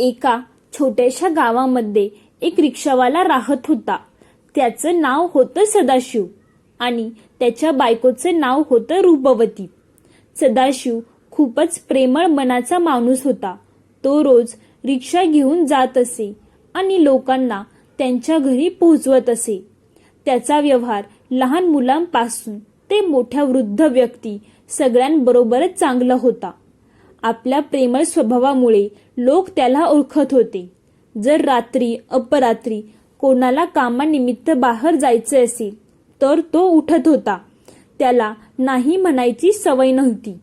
एका छोट्याशा गावामध्ये एक रिक्षावाला राहत होता. त्याचं नाव होतं सदाशिव आणि त्याच्या बायकोचं नाव होतं रूपवती. सदाशिव खूपच प्रेमळ मनाचा माणूस होता. तो रोज रिक्षा घेऊन जात असे आणि लोकांना त्यांच्या घरी पोहोचवत असे. त्याचा व्यवहार लहान मुलांपासून ते मोठ्या वृद्ध व्यक्ती सगळ्यांबरोबरच चांगला होता. आपल्या प्रेमळ स्वभावामुळे लोक त्याला ओळखत होते. जर रात्री अपरात्री कोणाला कामानिमित्त बाहेर जायचे असेल तर तो उठत होता. त्याला नाही म्हणायची सवय नव्हती.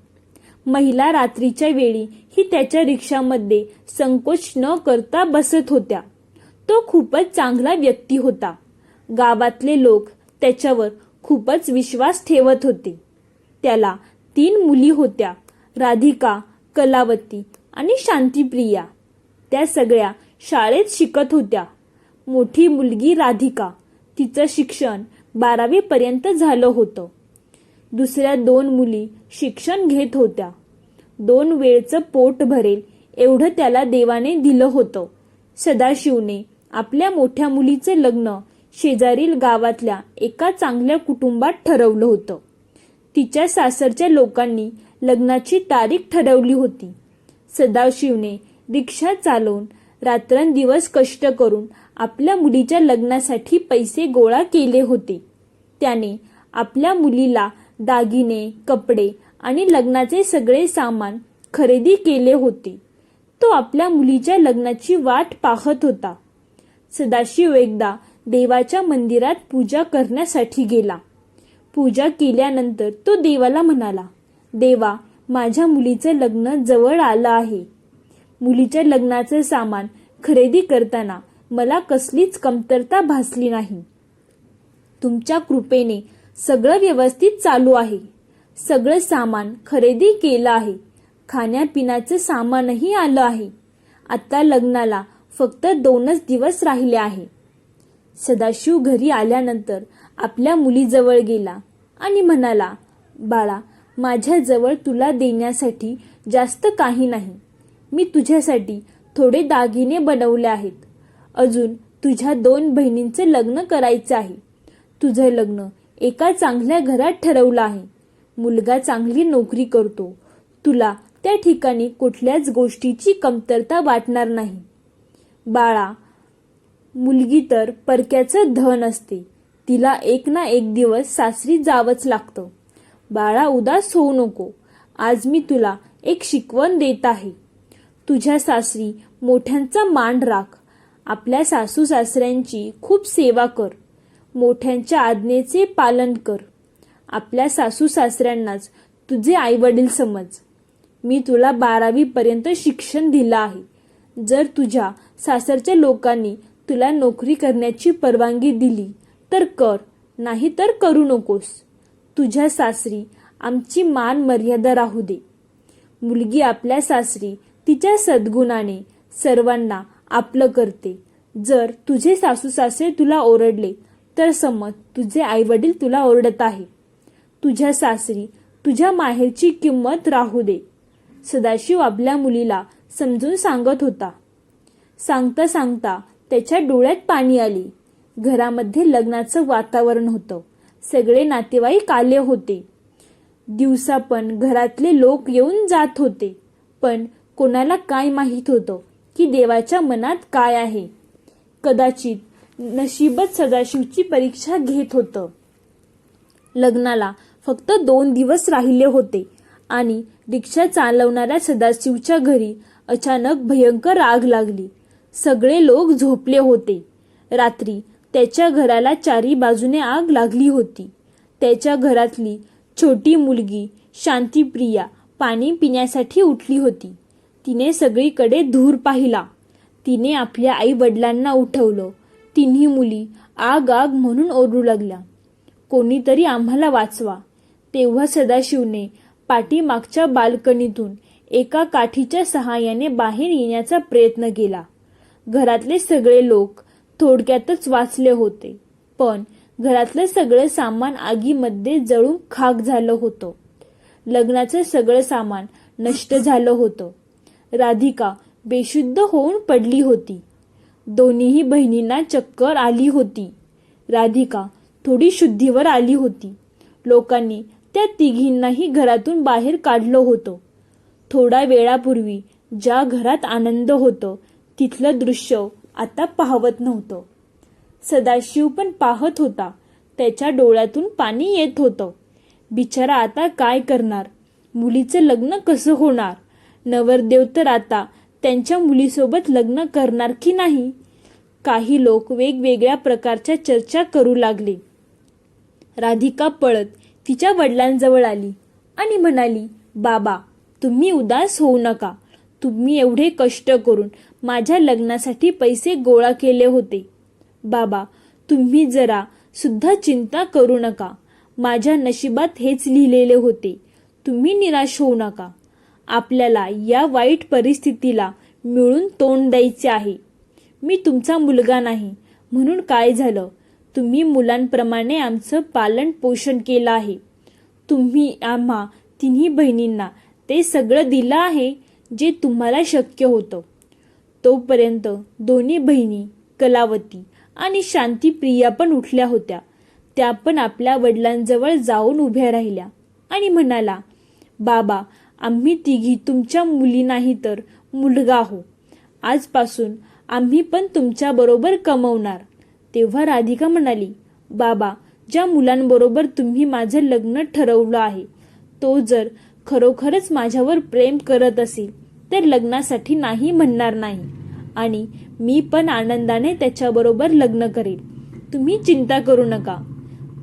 महिला रात्रीच्या वेळी ही त्याच्या रिक्षामध्ये संकोच न करता बसत होत्या. तो खूपच चांगला व्यक्ती होता. गावातले लोक त्याच्यावर खूपच विश्वास ठेवत होते. त्याला तीन मुली होत्या. राधिका कलावती आणि शांतीप्रिया. त्या सगळ्या शाळेत शिकत होत्या. मोठी मुलगी राधिका तिचं शिक्षण बारावीपर्यंत झालं होतं. दुसऱ्या दोन मुली शिक्षण घेत होत्या. दोन वेळचं पोट भरेल एवढं त्याला देवाने दिलं होतं. सदाशिवने आपल्या मोठ्या मुलीचे लग्न शेजारील गावातल्या एका चांगल्या कुटुंबात ठरवलं होतं. तिच्या सासरच्या लोकांनी लग्नाची तारीख ठरवली होती. सदाशिवने रिक्षा चालवून रात्रंदिवस कष्ट करून आपल्या मुलीच्या लग्नासाठी पैसे गोळा केले होते. त्याने आपल्या मुलीला दागिने कपडे आणि लग्नाचे सगळे सामान खरेदी केले होते. तो आपल्या मुलीच्या लग्नाची वाट पाहत होता. सदाशिव एकदा देवाच्या मंदिरात पूजा करण्यासाठी गेला. पूजा केल्यानंतर तो देवाला म्हणाला देवा माझ्या मुलीचं लग्न जवळ आलं आहे. मुलीच्या लग्नाचं सामान खरेदी करताना मला कसलीच कमतरता भासली नाही. तुमच्या कृपेने सगळं व्यवस्थित चालू आहे. सगळं सामान खरेदी केलं आहे. खाण्यापिण्याचं सामानही आलं आहे. आता लग्नाला फक्त दोनच दिवस राहिले आहे. सदाशिव घरी आल्यानंतर आपल्या मुलीजवळ गेला आणि म्हणाला बाळा माझ्याजवळ तुला देण्यासाठी जास्त काही नाही. मी तुझ्यासाठी थोडे दागिने बनवले आहेत. अजून तुझ्या दोन बहिणींचं लग्न करायचं आहे. तुझं लग्न एका चांगल्या घरात ठरवलं आहे. मुलगा चांगली नोकरी करतो. तुला त्या ठिकाणी कुठल्याच गोष्टीची कमतरता वाटणार नाही. बाळा मुलगी तर परक्याचं धन असते. तिला एक ना एक दिवस सासरी जावंच लागतं. बाळा उदास होऊ नको. आज मी तुला एक शिकवण देत आहे. तुझ्या सासरी मोठ्यांचा मान राख. आपल्या सासू सासऱ्यांची खूप सेवा कर. मोठ्यांच्या आज्ञेचे पालन कर. आपल्या सासू सासऱ्यांनाच तुझे आईवडील समज. मी तुला बारावी पर्यंत शिक्षण दिलं आहे. जर तुझ्या सासरच्या लोकांनी तुला नोकरी करण्याची परवानगी दिली तर कर. नाही तर करू नकोस. तुझ्या सासरी आमची मान मर्यादा राहू दे. मुलगी आपल्या सासरी तिच्या सद्गुणाने सर्वांना आपलं करते. जर तुझे सासू सासरे तुला ओरडले तर समज तुझे आईवडील तुला ओरडत आहे. तुझ्या सासरी तुझ्या माहेरची किंमत राहू दे. सदाशिव आपल्या मुलीला समजून सांगत होता. सांगता सांगता त्याच्या डोळ्यात पाणी आली. घरामध्ये लग्नाचं वातावरण होतं. सगळे नातेवाईक आले होते. दिवसा पण घरातले लोक येऊन जात होते पण कोणाला काय माहीत होतं की देवाच्या मनात काय आहे. कदाचित नशीबच सदाशिवची परीक्षा घेत होतं. लग्नाला फक्त दोन दिवस राहिले होते आणि रिक्षा चालवणाऱ्या सदाशिवच्या घरी अचानक भयंकर आग लागली. सगळे लोक झोपले होते. रात्री त्याच्या घराला चारी बाजूने आग लागली होती. त्याच्या घरातली छोटी मुलगी शांतीप्रिया पाणी पिण्यासाठी उठली होती. तिने सगळीकडे धूर पाहिला. तिने आपल्या आई वडिलांना उठवलं. तिन्ही मुली आग आग म्हणून ओरडू लागल्या. कोणीतरी आम्हाला वाचवा. तेव्हा सदाशिवने पाठीमागच्या बाल्कनीतून एका काठीच्या सहाय्याने बाहेर येण्याचा प्रयत्न केला. घरातले सगळे लोक थोडक्यातच वाचले होते. पण घरातलं सगळं सामान आगीमध्ये जळून खाक झालं होतं. लग्नाचं सगळं सामान नष्ट झालं होतं. राधिका बेशुद्ध होऊन पडली होती. दोन्हीही बहिणींना चक्कर आली होती. राधिका थोडी शुद्धीवर आली होती. लोकांनी त्या तिघींनाही घरातून बाहेर काढलं होतं. थोडा वेळापूर्वी ज्या घरात आनंद होतं तिथलं दृश्य आता पाहवत नव्हतं. सदाशिव पण पाहत होता. त्याच्या डोळ्यातून पाणी येत होतं. बिचारा आता काय करणार? मुलीचं लग्न कसं होणार? नवरदेव तर आता त्यांच्या मुलीसोबत लग्न करणार की नाही? काही लोक वेगवेगळ्या प्रकारच्या चर्चा करू लागले. राधिका पळत तिच्या वडिलांजवळ आली आणि म्हणाली बाबा तुम्ही उदास होऊ नका. तुम्ही एवढे कष्ट करून माझ्या लग्नासाठी पैसे गोळा केले होते. बाबा तुम्ही जरा सुद्धा चिंता करू नका. माझ्या नशिबात हेच लिहिलेले होते. तुम्ही निराश होऊ नका. आपल्याला या वाईट परिस्थितीला मिळून तोंड द्यायचे आहे. मी तुमचा मुलगा नाही. म्हणून काय झालं? तुम्ही मुलांप्रमाणे आमचं पालन पोषण केलं आहे. तुम्ही आम्हा तिन्ही बहिणींना ते सगळं दिलं आहे जे तुम्हाला शक्य होतं. तोपर्यंत दोन्ही बहिणी कलावती आणि शांतीप्रिया पण उठल्या होत्या. त्या पण आपल्या वडिलांजवळ जाऊन उभ्या राहिल्या आणि म्हणाला बाबा आम्ही तिघी तुमच्या मुली नाही तर मुलगा हो. आजपासून आम्ही पण तुमच्याबरोबर कमवणार. तेव्हा राधिका म्हणाली बाबा ज्या मुलांबरोबर तुम्ही माझं लग्न ठरवलं आहे तो जर खरोखरच माझ्यावर प्रेम करत असेल तर लग्नासाठी नाही म्हणणार नाही. आणि मी पण आनंदाने त्याच्याबरोबर लग्न करेल तुम्ही चिंता करू नका.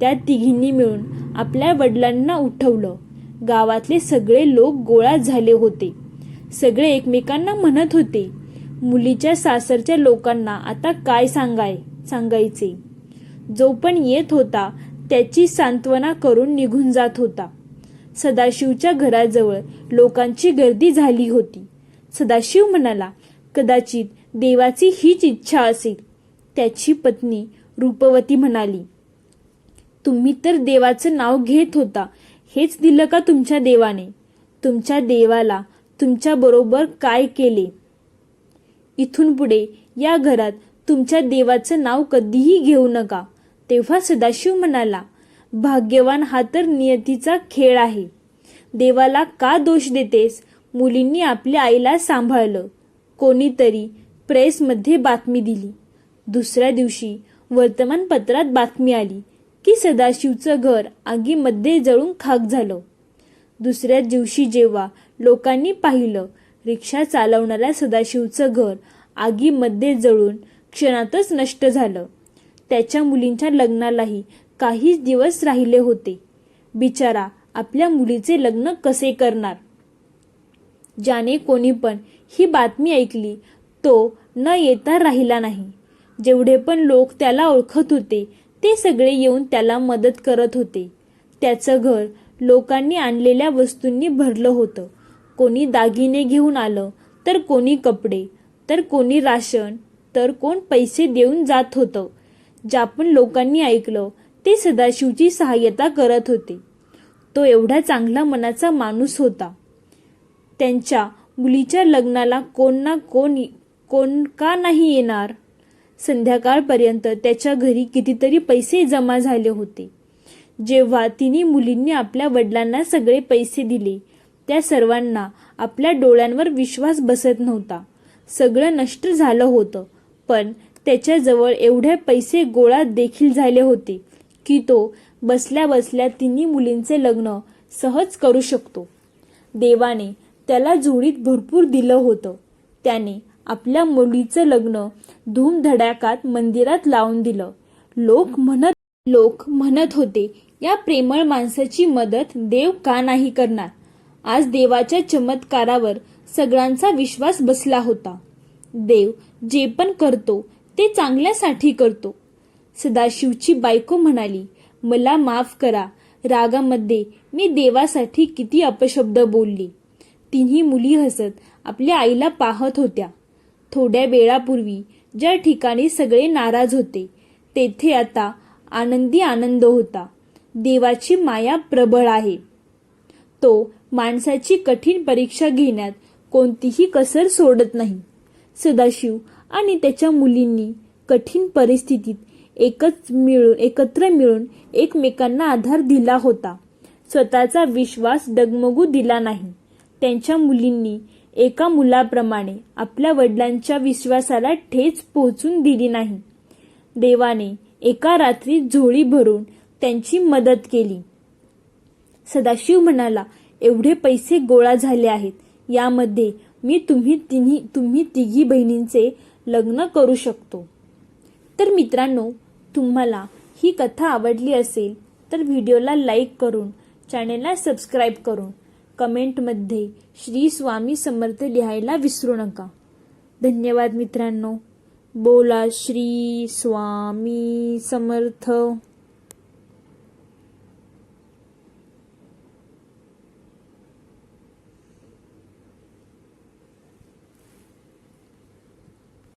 त्या तिघींनी मिळून आपल्या वडिलांना उठवलं. गावातले सगळे लोक गोळा झाले होते. सगळे एकमेकांना म्हणत होते मुलीच्या सासरच्या लोकांना आता काय सांगाय सांगायचे? जो पण येत होता त्याची सांत्वना करून निघून जात होता. सदाशिवच्या घराजवळ लोकांची गर्दी झाली होती. सदाशिव म्हणाला कदाचित देवाची हीच इच्छा असेल. त्याची पत्नी रूपवती म्हणाली तुम्ही तर देवाचं नाव घेत होता हेच दिलं का तुमच्या देवाने? तुमच्या देवाला तुमच्या बरोबर काय केले? इथून पुढे या घरात तुमच्या देवाचं नाव कधीही घेऊ नका. तेव्हा सदाशिव म्हणाला भाग्यवान हा तर नियतीचा खेळ आहे. देवाला का दोष देतेस? मुलींनी आपल्या आईला सांभाळलं. कोणीतरी प्रेसमध्ये बातमी दिली. दुसऱ्या दिवशी वर्तमानपत्रात बातमी आली की सदाशिवचं घर आगीमध्ये जळून खाक झालं. दुसऱ्या दिवशी जेव्हा लोकांनी पाहिलं रिक्षा चालवणाऱ्या सदाशिवचं घर आगीमध्ये जळून क्षणातच नष्ट झालं. त्याच्या मुलींच्या लग्नालाही काहीच दिवस राहिले होते. बिचारा आपल्या मुलीचे लग्न कसे करणार? ज्याने कोणी पण ही बातमी ऐकली तो न येता राहिला नाही. जेवढे पण लोक त्याला ओळखत होते ते सगळे येऊन त्याला मदत करत होते. त्याचं घर लोकांनी आणलेल्या वस्तूंनी भरलं होतं. कोणी दागिने घेऊन आलं तर कोणी कपडे तर कोणी राशन तर कोण पैसे देऊन जात होतं. ज्या पण लोकांनी ऐकलं ते सदाशिवची सहाय्यता करत होते. तो एवढा चांगला मनाचा माणूस होता. त्यांच्या मुलीच्या लग्नाला कोण ना कोण कोण का नाही येणार? संध्याकाळपर्यंत त्याच्या घरी कितीतरी पैसे जमा झाले होते. जेव्हा तिन्ही मुलींनी आपल्या वडिलांना सगळे पैसे दिले त्या सर्वांना आपल्या डोळ्यांवर विश्वास बसत नव्हता. सगळं नष्ट झालं होतं पण त्याच्याजवळ एवढे पैसे गोळा देखील झाले होते की तो बसल्या बसल्या तिन्ही मुलींचे लग्न सहज करू शकतो. देवाने त्याला जोडीत भरपूर दिलं होतं. त्याने आपल्या मुलीचं लग्न धूमधडाकात मंदिरात लावून दिलं. लोक म्हणत लोक म्हणत होते या प्रेमळ माणसाची मदत देव का नाही करणार? आज देवाच्या चमत्कारावर सगळ्यांचा विश्वास बसला होता. देव जे पण करतो ते चांगल्यासाठी करतो. सदाशिवची बायको म्हणाली मला माफ करा. रागामध्ये मी देवासाठी किती अपशब्द बोलली. तिन्ही मुली हसत आपल्या आईला पाहत होत्या. थोड्या वेळापूर्वी ज्या ठिकाणी सगळे नाराज होते तेथे आता आनंदी आनंद होता. देवाची माया प्रबळ आहे. तो माणसाची कठीण परीक्षा घेण्यात कोणतीही कसर सोडत नाही. सदाशिव आणि त्याच्या मुलींनी कठीण परिस्थितीत एकच मिळून एकत्र मिळून एकमेकांना आधार दिला होता. स्वतःचा विश्वास डगमगू दिला नाही. त्यांच्या मुलींनी एका मुलाप्रमाणे आपल्या वडिलांच्या विश्वासाला ठेच पोहोचून दिली नाही. देवाने एका रात्री झोळी भरून त्यांची मदत केली. सदाशिव म्हणाला एवढे पैसे गोळा झाले आहेत. यामध्ये मी तुम्ही तिन्ही तुम्ही तिघी बहिणींचे लग्न करू शकतो. तर मित्रांनो तुम्हाला ही कथा आवडली असेल तर व्हिडिओला लाईक करून चॅनेलला सबस्क्राईब करून कमेंटमध्ये श्री स्वामी समर्थ लिहायला विसरू नका. धन्यवाद मित्रांनो. बोला श्री स्वामी समर्थ.